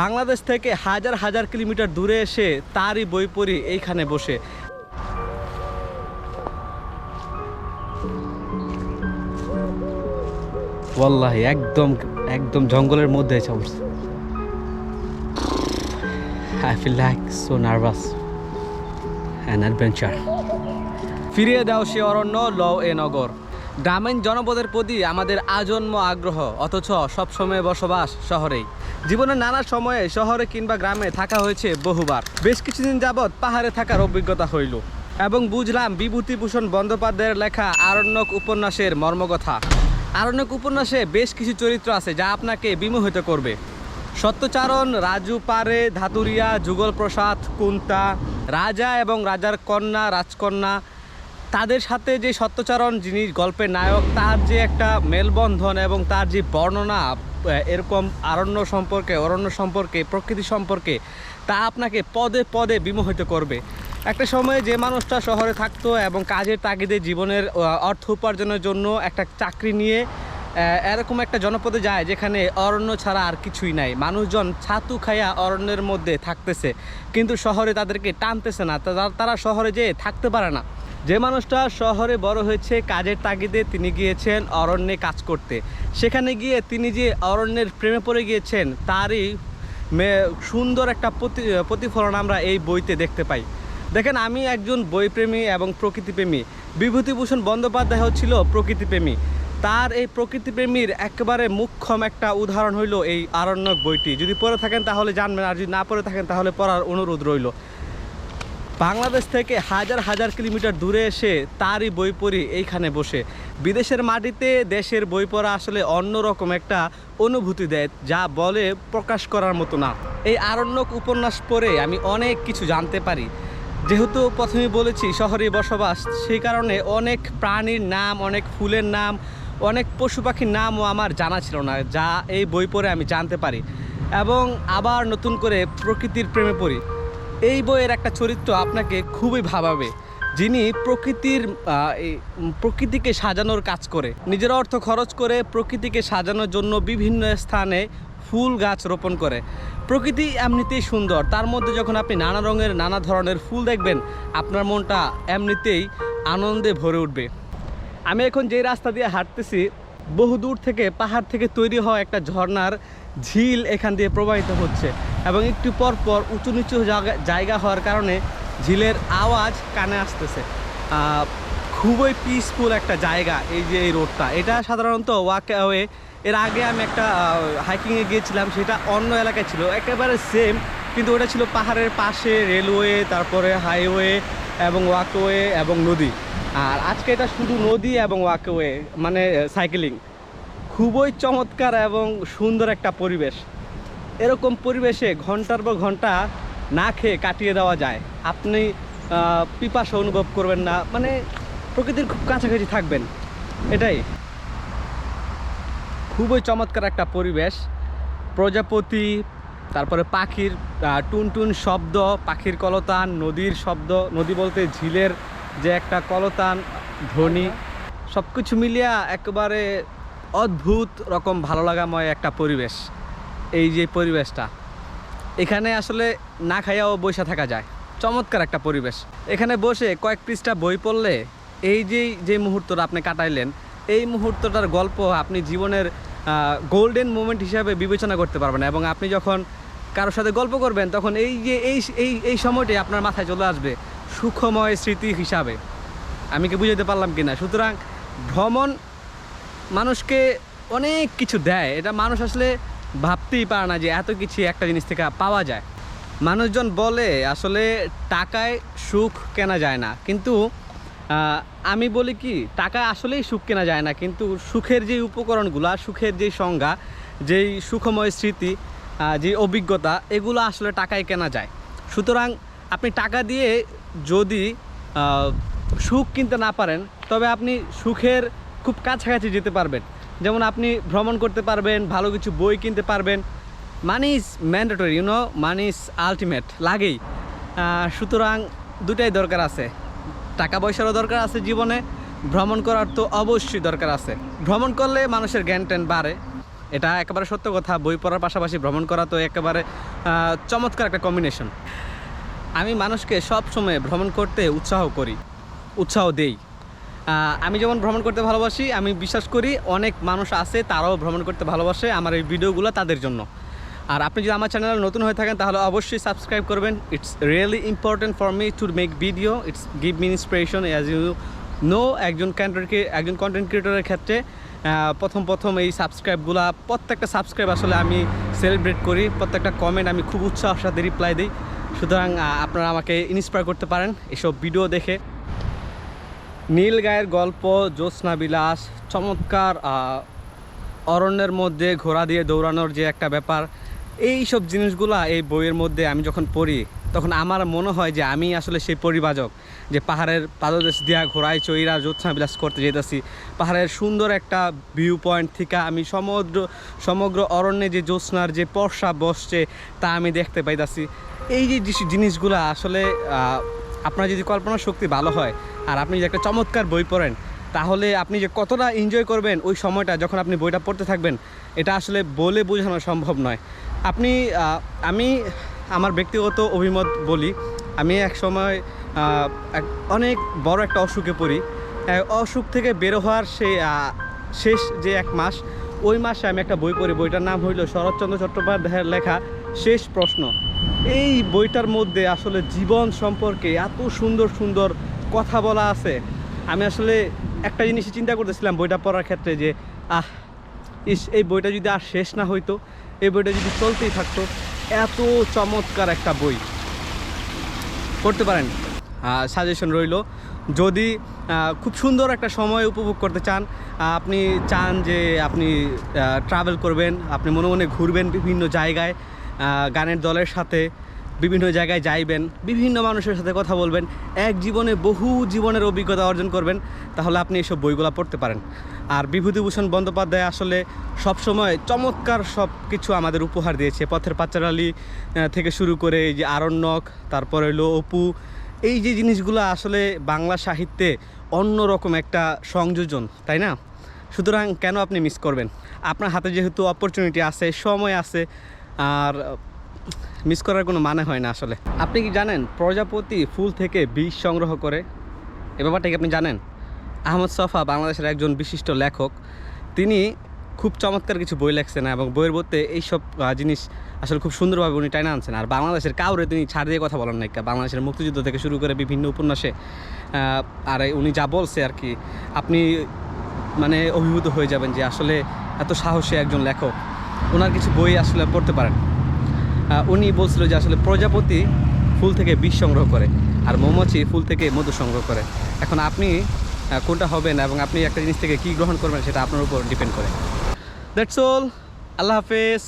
বাংলাদেশ থেকে হাজার হাজার কিলোমিটার দূরে এসে তারই বই পড়ি এইখানে বসে। একদম একদম জঙ্গলের মধ্যে এসে অবস্থা I feel like so nervous adventure ফিরিয়ে দাও সে অরণ্য, লও এ নগর। গ্রামীণ জনপদের প্রতি আমাদের আজন্ম আগ্রহ, অথচ সবসময় বসবাস শহরেই। জীবনের নানা সময়ে শহরে কিংবা গ্রামে থাকা হয়েছে বহুবার। বেশ কিছুদিন যাবৎ পাহাড়ে থাকার অভিজ্ঞতা হইল এবং বুঝলাম বিভূতিভূষণ বন্দ্যোপাধ্যায়ের লেখা আরণ্যক উপন্যাসের মর্মকথা। আরণ্যক উপন্যাসে বেশ কিছু চরিত্র আছে যা আপনাকে বিমোহিত করবে। সত্যচারণ, রাজু পারে, ধাতুরিয়া, যুগল প্রসাদ, কুন্তা, রাজা এবং রাজার কন্যা, রাজকন্যা, তাদের সাথে যে সত্যচারণ যিনি গল্পের নায়ক, তার যে একটা মেলবন্ধন এবং তার যে বর্ণনা এরকম আরণ্য সম্পর্কে, অরণ্য সম্পর্কে, প্রকৃতি সম্পর্কে, তা আপনাকে পদে পদে বিমোহিত করবে। একটা সময়ে যে মানুষটা শহরে থাকতো এবং কাজের তাগিদে জীবনের অর্থ উপার্জনের জন্য একটা চাকরি নিয়ে এরকম একটা জনপদে যায় যেখানে অরণ্য ছাড়া আর কিছুই নাই। মানুষজন ছাতু খাইয়া অরণ্যের মধ্যে থাকতেছে, কিন্তু শহরে তাদেরকে টানতেছে না। তারা- শহরে যেয়ে থাকতে পারে না। যে মানুষটা শহরে বড় হয়েছে, কাজের তাগিদে তিনি গিয়েছেন অরণ্যে কাজ করতে। সেখানে গিয়ে তিনি যে অরণ্যের প্রেমে পড়ে গিয়েছেন, তারই সুন্দর একটা প্রতি- প্রতিফলন আমরা এই বইতে দেখতে পাই। দেখেন, আমি একজন বইপ্রেমী এবং প্রকৃতিপ্রেমী। বিভূতিভূষণ বন্দ্যোপাধ্যায় হচ্ছিল প্রকৃতিপ্রেমী। তার এই প্রকৃতিপ্রেমীর একেবারে মুখ্যম একটা উদাহরণ হইল এই আরণ্যক বইটি। যদি পড়ে থাকেন তাহলে জানবেন, আর যদি না পড়ে থাকেন তাহলে পড়ার অনুরোধ রইল। বাংলাদেশ থেকে হাজার হাজার কিলোমিটার দূরে এসে তারই বই পড়ি এইখানে বসে। বিদেশের মাটিতে দেশের বই পড়া আসলে অন্যরকম একটা অনুভূতি দেয়, যা বলে প্রকাশ করার মতো না। এই আরণ্যক উপন্যাস পড়ে আমি অনেক কিছু জানতে পারি। যেহেতু প্রথমে বলেছি, শহরে বসবাস, সেই কারণে অনেক প্রাণীর নাম, অনেক ফুলের নাম অনেক পশু পাখির নামও আমার জানা ছিল না, যা এই বই পড়ে আমি জানতে পারি এবং আবার নতুন করে প্রকৃতির প্রেমে পড়ি। এই বইয়ের একটা চরিত্র আপনাকে খুবই ভাবাবে, যিনি প্রকৃতির প্রকৃতিকে সাজানোর কাজ করে। নিজের অর্থ খরচ করে প্রকৃতিকে সাজানোর জন্য বিভিন্ন স্থানে ফুল গাছ রোপণ করে। প্রকৃতি এমনিতেই সুন্দর, তার মধ্যে যখন আপনি নানা রঙের, নানা ধরনের ফুল দেখবেন, আপনার মনটা এমনিতেই আনন্দে ভরে উঠবে। আমি এখন যে রাস্তা দিয়ে হাঁটতেছি, বহু দূর থেকে পাহাড় থেকে তৈরি হওয়া একটা ঝর্ণার ঝিল এখান দিয়ে প্রবাহিত হচ্ছে এবং একটু পর পর উঁচু নিচু জায়গা হওয়ার কারণে ঝিলের আওয়াজ কানে আসতেছে। খুবই পিসফুল একটা জায়গা এই যে এই রোডটা এটা সাধারণত ওয়াকওয়ে, এর আগে আমি একটা হাইকিংয়ে গিয়েছিলাম, সেটা অন্য এলাকায় ছিল, একেবারে সেম কিন্তু ওটা ছিল পাহাড়ের পাশে রেলওয়ে তারপরে হাইওয়ে এবং ওয়াকওয়ে এবং নদী। আর আজকে এটা শুধু নদী এবং ওয়াকওয়ে মানে সাইকেলিং খুবই চমৎকার এবং সুন্দর একটা পরিবেশ। এরকম পরিবেশে ঘণ্টার পর ঘণ্টা না খেয়ে কাটিয়ে দেওয়া যায়। আপনি পিপাসা অনুভব করবেন না। মানে প্রকৃতির খুব কাছাকাছি থাকবেন। এটাই। খুবই চমৎকার একটা পরিবেশ। প্রজাপতি তারপরে পাখির আহ, টুনটুন শব্দ পাখির কলতান নদীর শব্দ নদী বলতে ঝিলের যে একটা কলতান, ধ্বনি সব কিছু মিলিয়া একেবারে অদ্ভুত রকম ভালো লাগাময় একটা পরিবেশ, এই যে পরিবেশটা। এখানে আসলে না খাইয়াও বসে থাকা যায়। চমৎকার একটা পরিবেশ। এখানে বসে কয়েক পৃষ্ঠা বই পড়লে এই যে যে মুহূর্তটা আপনি কাটাইলেন, এই মুহূর্তটার গল্প আপনি জীবনের গোল্ডেন মোমেন্ট হিসাবে বিবেচনা করতে পারবেন এবং আপনি যখন কারোর সাথে গল্প করবেন, তখন এই যে, এই এই এই সময়টাই আপনার মাথায় চলে আসবে। সুখময় স্মৃতি হিসাবে। আমি কি বুঝাতে পারলাম কি না সুতরাং ভ্রমণ মানুষকে অনেক কিছু দেয়। এটা মানুষ আসলে ভাবতেই পারে না যে এত কিছু একটা জিনিস থেকে পাওয়া যায়। মানুষজন বলে, আসলে টাকায় সুখ কেনা যায় না। কিন্তু আমি বলি কি টাকায় আসলেই সুখ কেনা যায় না। কিন্তু সুখের যে উপকরণগুলো, সুখের যে সংজ্ঞা, যেই সুখময় স্মৃতি যে অভিজ্ঞতা, এগুলো আসলে টাকায় কেনা যায়। সুতরাং আপনি টাকা দিয়ে যদি সুখ কিনতে না পারেন, তবে আপনি সুখের খুব কাছাকাছি যেতে পারবেন। যেমন আপনি ভ্রমণ করতে পারবেন, ভালো কিছু বই কিনতে পারবেন। Money is mandatory you know money is ultimate লাগেই। সুতরাং দুটাই দরকার আছে। টাকা পয়সারও দরকার আছে জীবনে, ভ্রমণ করার তো অবশ্যই দরকার আছে। ভ্রমণ করলে মানুষের জ্ঞান ট্যান বাড়ে। এটা একেবারে সত্য কথা, বই পড়ার পাশাপাশি ভ্রমণ করা তো একেবারে চমৎকার একটা কম্বিনেশন আমি মানুষকে সব সময় ভ্রমণ করতে উৎসাহ করি, উৎসাহ দেই। আমি যেমন ভ্রমণ করতে ভালোবাসি, আমি বিশ্বাস করি অনেক মানুষ আছে তারাও ভ্রমণ করতে ভালোবাসে আমার এই ভিডিওগুলো তাদের জন্য। আর আপনি যদি আমার চ্যানেলে নতুন হয়ে থাকেন, তাহলে অবশ্যই সাবস্ক্রাইব করবেন। It's really important for me to make video it's give me inspiration as you know একজন কন্টেন্ট একজন কন্টেন্ট ক্রিয়েটরের ক্ষেত্রে প্রথম প্রথম এই সাবস্ক্রাইবগুলো প্রত্যেকটা সাবস্ক্রাইব আসলে আমি সেলিব্রেট করি, প্রত্যেকটা কমেন্ট আমি খুব উৎসাহের সাথে রিপ্লাই দিই। সুতরাং আপনারা আমাকে ইন্সপায়ার করতে পারেন এসব ভিডিও দেখে। নীল গায়ের গল্প, জ্যোৎস্না বিলাস, চমৎকার অরণ্যের মধ্যে ঘোড়া দিয়ে দৌড়ানোর যে একটা ব্যাপার এই সব জিনিসগুলা এই বইয়ের মধ্যে আমি যখন পড়ি তখন আমার মনে হয় যে আমি আসলে সেই পরিবাজক যে পাহাড়ের পাদদেশ দিয়া ঘোড়ায় চইরা জ্যোৎস্না বিলাস করতে যেতেছি পাহাড়ের সুন্দর একটা ভিউ পয়েন্ট থেকে আমি সমুদ্র, সমগ্র অরণ্যে যে জ্যোৎস্নার যে পর্ষা বসছে তা আমি দেখতে পাইতাছি। এই যে জিনিস- জিনিসগুলা আসলে আপনার যদি কল্পনা শক্তি ভালো হয় আর আপনি যদি একটা চমৎকার বই পড়েন, তাহলে আপনি যে কতটা এনজয় করবেন ওই সময়টা যখন আপনি বইটা পড়তে থাকবেন, এটা আসলে বলে বোঝানো সম্ভব নয়। আপনি আমি আমার ব্যক্তিগত অভিমত বলি আমি এক সময় অনেক বড় একটা অসুখে পড়ি। অসুখ থেকে বের হওয়ার আহ, শেষ যে এক মাস ওই মাসে আমি একটা বই পড়ি। বইটার নাম হইল শরৎচন্দ্র চট্টোপাধ্যায়ের লেখা শেষ প্রশ্ন এই বইটার মধ্যে আসলে জীবন সম্পর্কে এত সুন্দর সুন্দর কথা বলা আছে। আমি আসলে একটা জিনিস চিন্তা করতেছিলাম বইটা পড়ার ক্ষেত্রে যে আহ ইস এই বইটা যদি আর শেষ না হইতো এই বইটা যদি চলতেই থাকতো এত চমৎকার একটা বই। পড়তে পারেন। সাজেশন রইল। যদি খুব সুন্দর একটা সময় উপভোগ করতে চান আপনি চান যে আপনি ট্রাভেল করবেন, আপনি মনে মনে ঘুরবেন বিভিন্ন জায়গায় গানের দলের সাথে বিভিন্ন জায়গায় যাইবেন, বিভিন্ন মানুষের সাথে কথা বলবেন, এক জীবনে বহু জীবনের অভিজ্ঞতা অর্জন করবেন, তাহলে আপনি এসব বইগুলো পড়তে পারেন। আর বিভূতিভূষণ বন্দ্যোপাধ্যায় আসলে সবসময় চমৎকার সব কিছু আমাদের উপহার দিয়েছে। পথের পাচারালি থেকে শুরু করে এই যে আরণ্যক, তারপরে হলো অপু, এই যে জিনিসগুলো আসলে বাংলা সাহিত্যে অন্যরকম একটা সংযোজন, তাই না? সুতরাং কেন আপনি মিস করবেন? আপনার হাতে যেহেতু অপরচুনিটি আছে, সময় আছে, আর মিস করার কোনো মানে হয় না আসলে। আপনি কি জানেন, প্রজাপতি ফুল থেকে বীজ সংগ্রহ করে? এ ব্যাপারটা কি আপনি জানেন? আহমদ সফা বাংলাদেশের একজন বিশিষ্ট লেখক, তিনি খুব চমৎকার কিছু বই লেখছেন এবং বইয়ের বইতে এইসব জিনিস আসলে খুব সুন্দরভাবে উনি টাইনা আনছেন। আর বাংলাদেশের কাউরে তিনি ছাড় দিয়ে কথা বলেন না বাংলাদেশের মুক্তিযুদ্ধ থেকে শুরু করে বিভিন্ন উপন্যাসে আর উনি যা বলছে আর কি, আপনি মানে অভিভূত হয়ে যাবেন যে আসলে এত সাহসী একজন লেখক, ওনার কিছু বই আসলে পড়তে পারেন। উনি বলছিল যে আসলে প্রজাপতি ফুল থেকে বিষ সংগ্রহ করে, আর মৌমাছি ফুল থেকে মধু সংগ্রহ করে। এখন আপনি কোনটা হবেন এবং আপনি একটা জিনিস থেকে কী গ্রহণ করবেন সেটা আপনার উপর ডিপেন্ড করে। দ্যাটস অল আল্লাহ হাফেজ।